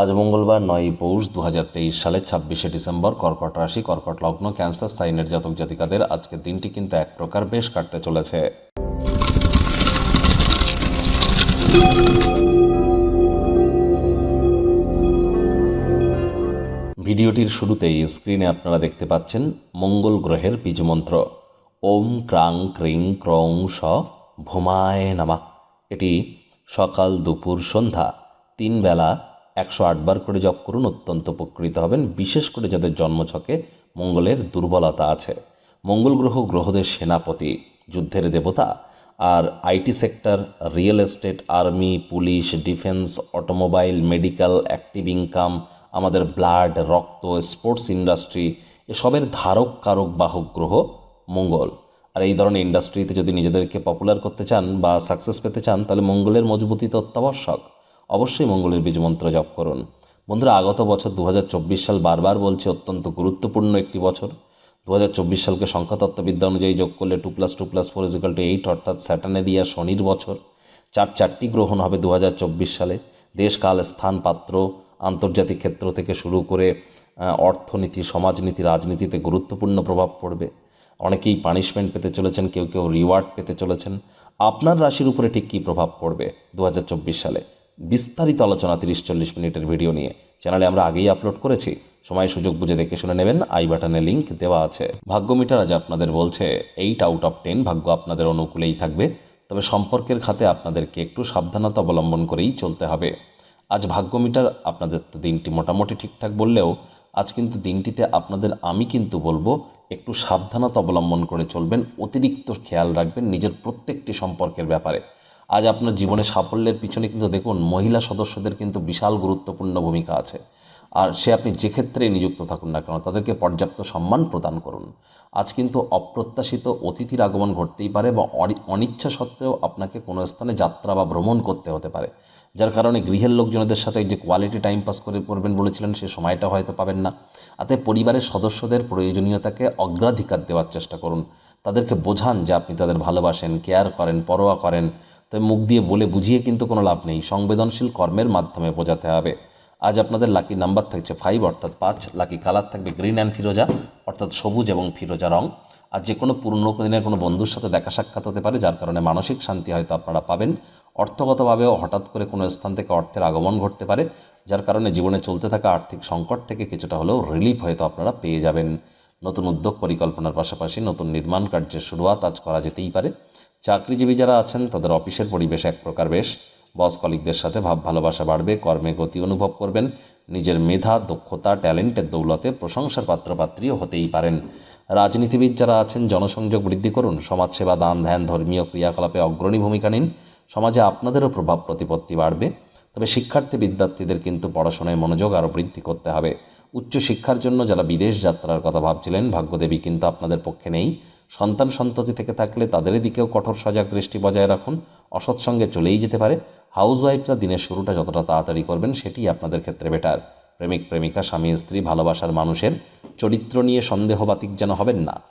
আজ মঙ্গলবার নয় পৌষ দু হাজার তেইশ সালের ছাব্বিশে ডিসেম্বর কর্কট রাশি, কর্কট লগ্ন, ক্যান্সার, সাইনের জাতক জাতিকাদের আজকের দিনটি কিন্তু এক প্রকার বেশ কাটতে চলেছে। ভিডিওটির শুরুতেই স্ক্রিনে আপনারা দেখতে পাচ্ছেন মঙ্গল গ্রহের বীজমন্ত্র। ওম ক্রাং ক্রিং ক্রং স ভুমায় নামা। এটি সকাল দুপুর সন্ধ্যা তিন বেলা একশো আটবার করে জপ করুন, অত্যন্ত উপকৃত হবেন। বিশেষ করে যাদের জন্মছকে মঙ্গলের দুর্বলতা আছে। মঙ্গল গ্রহ গ্রহদের সেনাপতি, যুদ্ধের দেবতা আর IT sector, real estate, army, police, defence, automobile, medical, active income, আমাদের ব্লাড, রক্ত, স্পোর্টস ইন্ডাস্ট্রি, এসবের ধারক, কারক, বাহক গ্রহ মঙ্গল। আর এই ধরনের ইন্ডাস্ট্রিতে যদি নিজেদেরকে পপুলার করতে চান বা সাকসেস পেতে চান, তাহলে মঙ্গলের মজবুতি তো অত্যাবশ্যক। অবশ্যই মঙ্গলের বীজমন্ত্র জপ করুন। বন্ধুরা, আগত বছর দু হাজার চব্বিশ সাল বারবার বলছে, অত্যন্ত গুরুত্বপূর্ণ একটি বছর। দু হাজার চব্বিশ সালকে সংখ্যাতত্ত্ববিদ্যা অনুযায়ী যোগ করলে two plus two plus four equal to eight, অর্থাৎ স্যাটার্নের ইয়া শনির বছর। চার চারটি গ্রহণ হবে দু হাজার চব্বিশ সালে। দেশ, কাল, স্থান, পাত্র, আন্তর্জাতিক ক্ষেত্র থেকে শুরু করে অর্থনীতি, সমাজনীতি, রাজনীতিতে গুরুত্বপূর্ণ প্রভাব পড়বে। অনেকেই পানিশমেন্ট পেতে চলেছেন, কেউ কেউ রিওয়ার্ড পেতে চলেছেন। আপনার রাশির উপরে ঠিক কী প্রভাব পড়বে দু হাজার চব্বিশ সালে? বিস্তারিত আলোচনা তিরিশ চল্লিশ মিনিটের ভিডিও নিয়ে। চ্যানেলে আমরা আগেই আপলোড করেছি। সময় সুযোগ বুঝে দেখে শুনে নেবেন। আই বাটনে লিঙ্ক দেওয়া আছে। ভাগ্য মিটার আজ আপনাদের বলছে, এইট আউট অফ টেন ভাগ্য আপনাদের অনুকূলেই থাকবে। তবে সম্পর্কের খাতে আপনাদেরকে একটু সাবধানতা অবলম্বন করেই চলতে হবে। আজ ভাগ্য মিটার আপনাদের তো দিনটি মোটামুটি ঠিকঠাক বললেও, আজ কিন্তু দিনটিতে আপনাদের আমি কিন্তু বলব, একটু সাবধানতা অবলম্বন করে চলবেন। অতিরিক্ত খেয়াল রাখবেন নিজের প্রত্যেকটি সম্পর্কের ব্যাপারে। আজ আপনার জীবনে সাফল্যের পিছনে কিন্তু দেখুন, মহিলা সদস্যদের কিন্তু বিশাল গুরুত্বপূর্ণ ভূমিকা আছে। আর সে আপনি যে ক্ষেত্রে নিযুক্ত থাকুন না কেন, তাদেরকে পর্যাপ্ত সম্মান প্রদান করুন। আজ কিন্তু অপ্রত্যাশিত অতিথির আগমন ঘটতেই পারে বা অনি- অনিচ্ছা সত্ত্বেও আপনাকে কোনো স্থানে যাত্রা বা ভ্রমণ করতে হতে পারে। যার কারণে গৃহের লোকজনদের সাথে যে কোয়ালিটি টাইম পাস করে করবেন বলেছিলেন, সে সময়টা হয়তো পাবেন না। তাতে পরিবারের সদস্যদের প্রয়োজনীয়তাকে অগ্রাধিকার দেওয়ার চেষ্টা করুন। তাদেরকে বোঝান যে আপনি তাদের ভালোবাসেন কেয়ার করেন, পরোয়া করেন। তবে মুখ দিয়ে বলে বুঝিয়ে কিন্তু কোনো লাভ নেই। সংবেদনশীল কর্মের মাধ্যমে বোঝাতে হবে। আজ আপনাদের লাকি নাম্বার থাকছে ফাইভ অর্থাৎ পাঁচ। লাকি কালার থাকবে গ্রিন অ্যান্ড ফিরোজা, অর্থাৎ সবুজ এবং ফিরোজা রং। আর যে কোনো পুরনো দিনের কোনো বন্ধুর সাথে দেখা সাক্ষাৎ হতে পারে, যার কারণে মানসিক শান্তি হয়তো আপনারা পাবেন। অর্থগতভাবেও হঠাৎ করে কোনো স্থান থেকে অর্থের আগমন ঘটতে পারে, যার কারণে জীবনে চলতে থাকা আর্থিক সংকট থেকে কিছুটা হলেও রিলিফ হয়তো আপনারা পেয়ে যাবেন। নতুন উদ্যোগ পরিকল্পনার পাশাপাশি নতুন নির্মাণ কার্যের শুরুয়াত আজ করা যেতেই পারে। চাকরিজীবী যারা আছেন, তাদের অফিসের পরিবেশ এক প্রকার বেশ। বস কলিকদের সাথে ভাব ভালোবাসা বাড়বে, কর্মে গতি অনুভব করবেন। নিজের মেধা, দক্ষতা, ট্যালেন্টের দৌলতে প্রশংসার পাত্রপাত্রীও হতেই পারেন। রাজনীতিবিদ যারা আছেন, জনসংযোগ বৃদ্ধি করুন। সমাজসেবা, দান, ধ্যান, ধর্মীয় ক্রিয়াকলাপে অগ্রণী ভূমিকা নিন। সমাজে আপনাদেরও প্রভাব, প্রতিপত্তি বাড়বে। তবে শিক্ষার্থী বিদ্যার্থীদের কিন্তু পড়াশোনায় মনোযোগ আরও বৃদ্ধি করতে হবে। উচ্চশিক্ষার জন্য যারা বিদেশ যাত্রার কথা ভাবছিলেন, ভাগ্যদেবী কিন্তু আপনাদের পক্ষে নেই। সন্তান সন্ততি থেকে থাকলে তাদের দিকেও কঠোর সজাগ দৃষ্টি বজায় রাখুন। অসৎসঙ্গে চলেই যেতে পারে। হাউস ওয়াইফরা দিনের শুরুটা যতটা তাড়াতাড়ি করবেন সেটি আপনাদের ক্ষেত্রে বেটার। প্রেমিক, প্রেমিকা, স্বামী, স্ত্রী, ভালোবাসার মানুষের চরিত্র নিয়ে সন্দেহবাতিক যেন হবেন না।